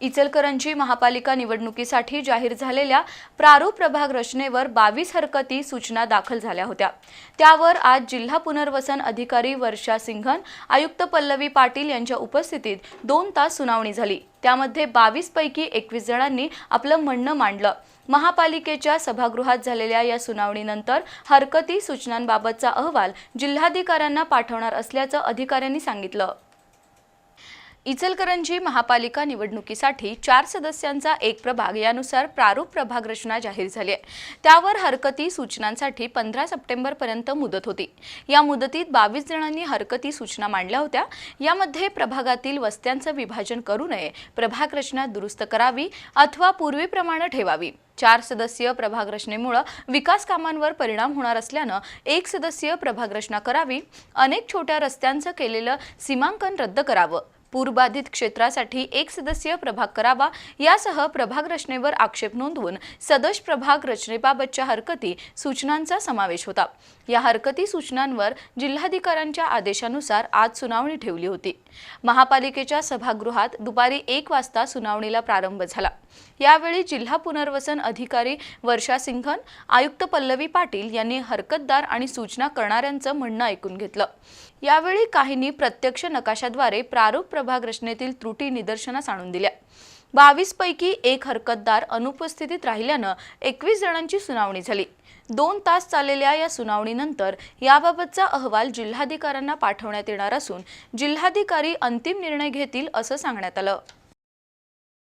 इचलकरंजी महापालिका निवडणुकीसाठी जाहीर झालेल्या प्रारूप प्रभाग रचनेवर बावीस हरकती सूचना दाखल झाल्या होत्या. त्यावर आज जिल्हा पुनर्वसन अधिकारी वर्षा सिंघन आयुक्त पल्लवी पाटील यांच्या उपस्थितीत दोन तास सुनावणी झाली. त्यामध्ये बावीस पैकी एकवीस जणांनी आपलं म्हणणं मांडलं. महापालिकेच्या सभागृहात झालेल्या या सुनावणीनंतर हरकती सूचनांबाबतचा अहवाल जिल्हाधिकाऱ्यांना पाठवणार असल्याचं अधिकाऱ्यांनी सांगितलं. इचलकरंजी महापालिका निवडणुकीसाठी चार सदस्यांचा एक प्रभाग यानुसार प्रारूप प्रभाग रचना जाहीर झाली आहे. त्यावर हरकती सूचनांसाठी पंधरा सप्टेंबरपर्यंत मुदत होती. या मुदतीत बावीस जणांनी हरकती सूचना मांडल्या होत्या. यामध्ये प्रभागातील वस्त्यांचं विभाजन करू नये प्रभाग रचना दुरुस्त करावी अथवा पूर्वीप्रमाणे ठेवावी. चार सदस्यीय प्रभाग रचनेमुळे विकास कामांवर परिणाम होणार असल्यानं एक सदस्यीय प्रभाग रचना करावी अनेक छोट्या रस्त्यांचं केलेलं सीमांकन रद्द करावं. पूरबाधित क्षेत्रासाठी एक सदस्यीय प्रभाग करावा यासह प्रभाग रचनेवर आक्षेप नोंदवून सदश प्रभाग रचनेबाबतच्या हरकती सूचनांचा समावेश होता. या हरकती सूचनांवर जिल्हाधिकाऱ्यांच्या आदेशानुसार आज सुनावणी ठेवली होती. महापालिकेच्या सभागृहात दुपारी एक वाजता सुनावणीला प्रारंभ झाला. यावेळी जिल्हा पुनर्वसन अधिकारी वर्षा सिंघन आयुक्त पल्लवी पाटील यांनी हरकतदार आणि सूचना करणाऱ्यांचं म्हणणं ऐकून घेतलं. यावेळी काहींनी प्रत्यक्ष नकाशाद्वारे प्रारूप प्रभाग रचनेतील त्रुटी निदर्शनास आणून दिल्या. बावीस पैकी एक हरकतदार अनुपस्थितीत राहिल्यानं एकवीस जणांची सुनावणी झाली. दोन तास चाललेल्या या सुनावणीनंतर याबाबतचा अहवाल जिल्हाधिकाऱ्यांना पाठवण्यात येणार असून जिल्हाधिकारी अंतिम निर्णय घेतील असं सांगण्यात आलं.